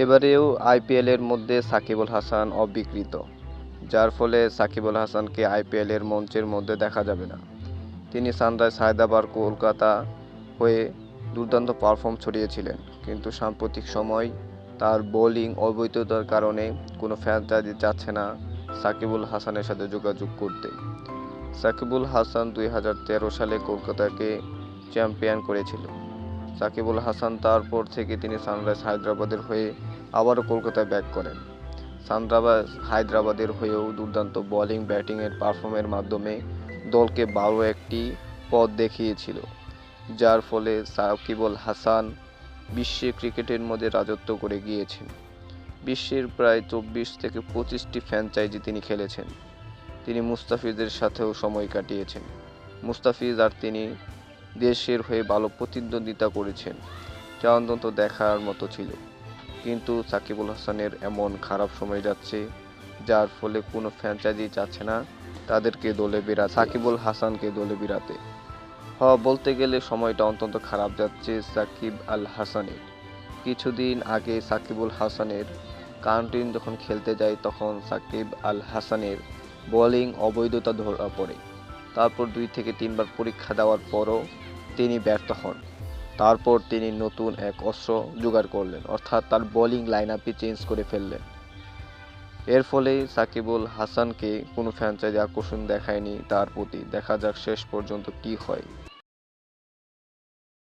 এবারেও আইপিএলের মধ্যে সাকিবুল হাসান অবিকৃত, যার ফলে সাকিবুল হাসানকে আইপিএলের মঞ্চের মধ্যে দেখা যাবে না। তিনি সানরাইজ হায়দ্রাবাদ, কলকাতা হয়ে দুর্দান্ত পারফর্ম ছড়িয়েছিলেন, কিন্তু সাম্প্রতিক সময় তার বোলিং অবৈধতার কারণে কোনো ফ্র্যাঞ্চাইজি চাচ্ছে না সাকিবুল হাসানের সাথে যোগাযোগ করতে। সাকিবুল হাসান দুই হাজার তেরো সালে কলকাতাকে চ্যাম্পিয়ন করেছিল সাকিবুল হাসান তারপর থেকে তিনি সানরাইজ হায়দ্রাবাদের হয়ে আবারও কলকাতায় ব্যাক করেন। সানরাইজ হায়দ্রাবাদের হয়েও দুর্দান্ত বোলিং ব্যাটিংয়ের পারফর্মের মাধ্যমে দলকে বারো একটি পথ দেখিয়েছিল, যার ফলে সাকিবুল হাসান বিশ্বে ক্রিকেটের মধ্যে রাজত্ব করে গিয়েছেন। বিশ্বের প্রায় চব্বিশ থেকে পঁচিশটি ফ্র্যাঞ্চাইজি তিনি খেলেছেন। তিনি মুস্তাফিজের সাথেও সময় কাটিয়েছেন। মুস্তাফিজ আর তিনি দেশের হয়ে ভালো প্রতিদ্বন্দ্বিতা করেছেন। যা অন্তত দেখার মতো ছিল। কিন্তু সাকিবুল হাসানের এমন খারাপ সময় যাচ্ছে, যার ফলে কোনো ফ্র্যাঞ্চাইজি চাচ্ছে না তাদেরকে দলে বেরা সাকিবুল হাসানকে দলে বিরাতে হ, বলতে গেলে সময়টা অত্যন্ত খারাপ যাচ্ছে সাকিব আল হাসানের। কিছুদিন আগে সাকিবুল হাসানের কাউন্টিন যখন খেলতে যায়, তখন সাকিব আল হাসানের বোলিং অবৈধতা ধরা পড়ে। তারপর দুই থেকে তিনবার পরীক্ষা দেওয়ার পরও তিনি ব্যর্থ হন। তারপর তিনি নতুন এক অস্ত্র জোগাড় করলেন, অর্থাৎ তার বোলিং লাইন আপই চেঞ্জ করে ফেললেন। এর ফলে সাকিবুল হাসানকে কোনো ফ্র্যাঞ্চাইজি আকর্ষণ দেখায়নি তার প্রতি। দেখা যাক শেষ পর্যন্ত কি হয়।